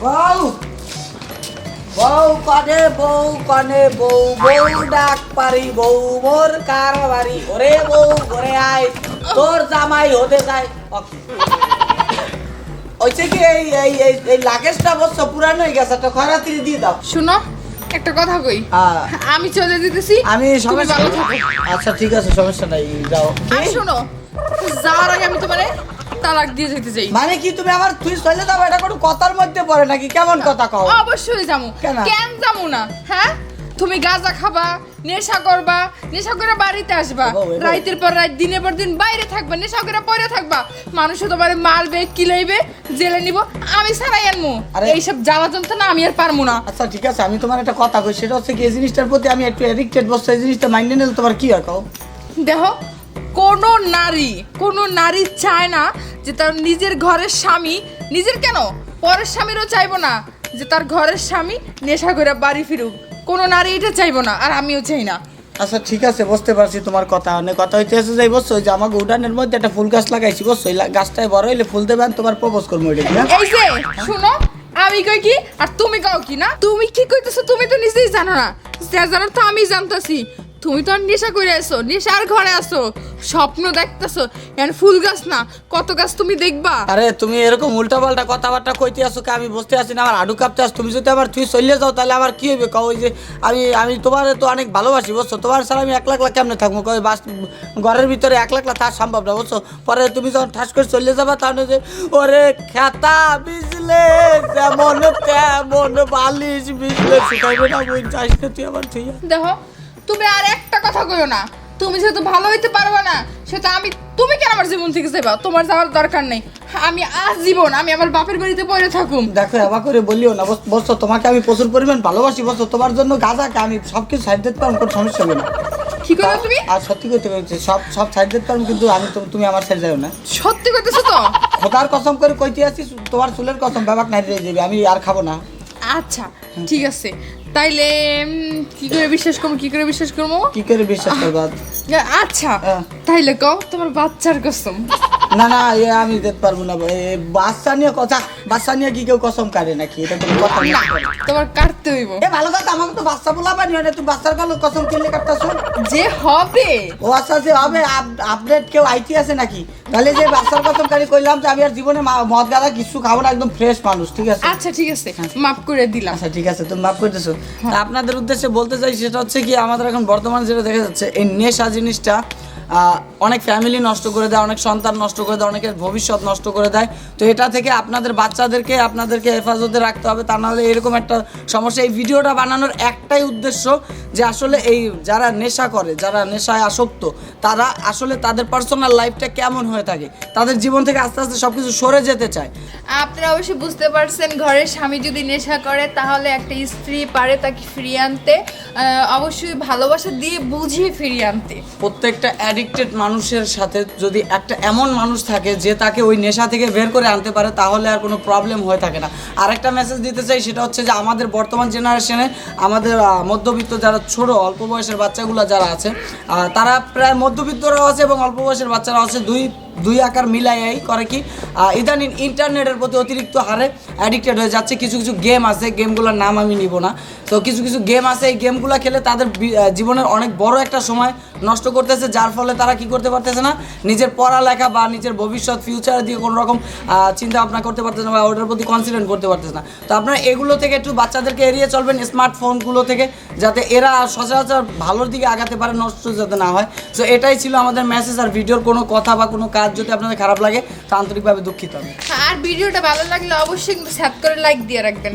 বউ। বউ কনে বউ কনে বউ বউ ডাক পারি বউ মোর কার বাড়ি? ওরে বউ ঘরে আয় তোর জামাই হতে যায় ওইছে কি এই এই এই লাগেজটা অবশ্য পুরানো হয়ে গেছে একটা খরাতি দিয়ে দাও। শুনো একটা কথা কই? আহ, আমি চলে দিতেছি আমি সমস্যা আচ্ছা ঠিক আছে সমস্যা নাই যাও। আর? শোনো যাওয়ার আগে আমি তোমারে তালাক দিয়ে যেতে চাই। মানে কি তুমি আমার তুই চলে যাব? এটা কোনো কথার মধ্যে পড়ে নাকি? কেমন কথা কও? অবশ্যই যাব। কেন? কেন যাব না? হ্যাঁ? তুমি গাঁজা খাবা নেশা করবা নেশা করে বাড়িতে আসবা। রাইতের পর রাত দিনের পর দিন বাইরে থাকবা নেশা করে পরে থাকবা। মানুষ তোমার মারবে কিলাইবে জেলে নিব আমি ছাড়াই আনমু। আরে- এইসব জ্বালা যন্ত্রণা আমি আর পারমু না। আচ্ছা ঠিক আছে আমি তোমার একটা কথা কই সেটা হচ্ছে কি এই জিনিসটার প্রতি আমি একটু এডিক্টেড বসছি এই জিনিসটা মাইন্ডে নিলে তোমার কি হয় কও? দেখো কোন নারী কোন নারী চায় না যে তার নিজের ঘরের স্বামী নিজের কেন? পরের স্বামীরও চাইব না যে তার ঘরের স্বামী নেশা করে বাড়ি ফিরুক। কোন নারী এটা চাইব না আর আমিও চাই না। আচ্ছা ঠিক আছে বুঝতে পারছি তোমার কথা। অনেক কথা হইতে এসে যাই বসছো যে আমাকে উঠানের মধ্যে একটা ফুল গাছ লাগাইছি বসছো গাছটায় বড় হইলে ফুল দেবেন তোমার প্রপোজ করব এটা? এই যে শুনো আমি কই কি আর তুমি কাও কি না? তুমি কি কইতেছো তুমি তো নিজেই জানো না। যা জানো তো আমি জানতাছি তুমি তো আর নেশা করে আসো নেশার ঘরে আসো স্বপ্ন দেখতেছো এখন ফুল গাছ না কত গাছ তুমি দেখবা? আরে তুমি এরকম উল্টা পাল্টা কথাবার্তা কইতে আসো কি? আমি বসতে আসি না আমার আডু কাঁপতে আস তুমি যদি আমার তুই চলে যাও তাহলে আমার কি হবে কও যে আমি আমি তোমার তো অনেক ভালোবাসি বুঝছ? তোমার ছাড়া আমি এক লাখ লাখ কেমনে থাকব? কই বাস ঘরের ভিতরে এক লাখ লাখ থাকা সম্ভব না বুঝছ? পরে তুমি যখন ঠাস করে চলে যাবা তাহলে যে ওরে খেতা বিজলে যেমন তেমন বালিশ বিজলে শিখাইবে না বই চাস তুই আমার তুই দেখো তুমি আর একটা কথা কইও না। তুমি যেহেতু ভালো হইতে পারবে না সেটা আমি তুমি কেন আমার জীবন থেকে যাবা তোমার যাওয়ার দরকার নেই। আমি আজ জীবন আমি আমার বাপের বাড়িতে পড়ে থাকুম। দেখো এবার করে বলিও না বস- বলছো তোমাকে আমি প্রচুর পরিমাণ ভালোবাসি বলছো তোমার জন্য গাজাকে আমি সব কিছু সাইড দিতে পারব কোনো সমস্যা হবে না। কি করো তুমি? আর সত্যি করতে পেরেছি সব সব সাইড দিতে পারব কিন্তু আমি তুমি আমার সাইড যাও না। সত্যি করতেছো তো? খোদার কসম করে কইতে আছি তোমার চুলের কসম বাবাক নাই দিয়ে যাবে আমি আর খাব না। আচ্ছা ঠিক আছে। তাইলে কি করে বিশ্বাস করব কি করে বিশ্বাস করব? কি করে বিশ্বাস করব? আচ্ছা। তাইলে কও তোমার বাচ্চার কসম। না না এ আমি দিতে পারব না এ বাচ্চা নিয়ে কথা বাচ্চা নিয়ে কি কেউ কসম কাটে নাকি? এটা কোনো কথা না। তোমার কাটতে হইব। এ ভালো কথা আমাকে তো বাচ্চা বলা পারি না তুই বাচ্চার কালো কসম কিনলে কাটতাছো? যে হবে। ও আচ্ছা যে হবে আপডেট কেউ আইটি আছে নাকি? তাহলে যে বাচ্চার কসম কারি কইলাম যে আমি আর জীবনে মদ গাদা কিছু খাব না একদম ফ্রেশ মানুষ ঠিক আছে? আচ্ছা ঠিক আছে মাফ করে দিলাম। আচ্ছা ঠিক আছে তুমি মাফ করতেছো তা আপনাদের উদ্দেশ্যে বলতে চাই সেটা হচ্ছে কি আমাদের এখন বর্তমানে যেটা দেখা যাচ্ছে এই নেশা জিনিসটা অনেক ফ্যামিলি নষ্ট করে দেয় অনেক সন্তান নষ্ট করে দেয় অনেকের ভবিষ্যৎ নষ্ট করে দেয়। তো এটা থেকে আপনাদের বাচ্চাদেরকে আপনাদেরকে হেফাজতে রাখতে হবে। তা নাহলে এরকম একটা সমস্যা। এই ভিডিওটা বানানোর একটাই উদ্দেশ্য যে আসলে এই যারা নেশা করে যারা নেশায় আসক্ত তারা আসলে তাদের পার্সোনাল লাইফটা কেমন হয়ে থাকে? তাদের জীবন থেকে আস্তে আস্তে সব কিছু সরে যেতে চায়। আপনারা অবশ্যই বুঝতে পারছেন ঘরের স্বামী যদি নেশা করে তাহলে একটা স্ত্রী পারে তাকে ফিরিয়ে আনতে। অবশ্যই ভালোবাসা দিয়ে বুঝিয়ে ফিরিয়ে আনতে। প্রত্যেকটা অ্যাডিক্টেড মানুষের সাথে যদি একটা এমন মানুষ থাকে যে তাকে ওই নেশা থেকে বের করে আনতে পারে, তাহলে আর কোনো প্রবলেম হয়ে থাকে না। আরেকটা মেসেজ দিতে চাই, সেটা হচ্ছে যে আমাদের বর্তমান জেনারেশনে আমাদের মধ্যবিত্ত যারা ছোট, অল্প বয়সের বাচ্চাগুলো যারা আছে তারা প্রায় মধ্যবিত্তরাও আছে এবং অল্প বয়সের বাচ্চারাও আছে। দুই দুই আকার মিলাইয়াই করে কি ইদানিং ইন্টারনেটের প্রতি অতিরিক্ত হারে অ্যাডিক্টেড হয়ে যাচ্ছে। কিছু কিছু গেম আছে গেমগুলোর নাম আমি নিব না। তো কিছু কিছু গেম আছে, এই গেমগুলো খেলে তাদের জীবনের অনেক বড় একটা সময় নষ্ট করতেছে, যার ফলে তারা কি করতে পারতেছে না? নিজের পড়ালেখা বা নিজের ভবিষ্যৎ ফিউচার দিয়ে কোনো রকম চিন্তা ভাবনা করতে পারতেছে না বা ওটার প্রতি কনসিডেন্ট করতে পারতেছে না। তো আপনারা এগুলো থেকে একটু বাচ্চাদেরকে এড়িয়ে চলবেন স্মার্টফোনগুলো থেকে, যাতে এরা সচরাচর ভালোর দিকে আগাতে পারে, নষ্ট যাতে না হয়। তো এটাই ছিল আমাদের মেসেজ আর ভিডিওর কোনো কথা বা কোনো কাজ যদি আপনাদের খারাপ লাগে, তা আন্তরিকভাবে দুঃখিত আমি। আর ভিডিওটা ভালো লাগলে অবশ্যই স্যাট করে লাইক দিয়ে রাখবেন।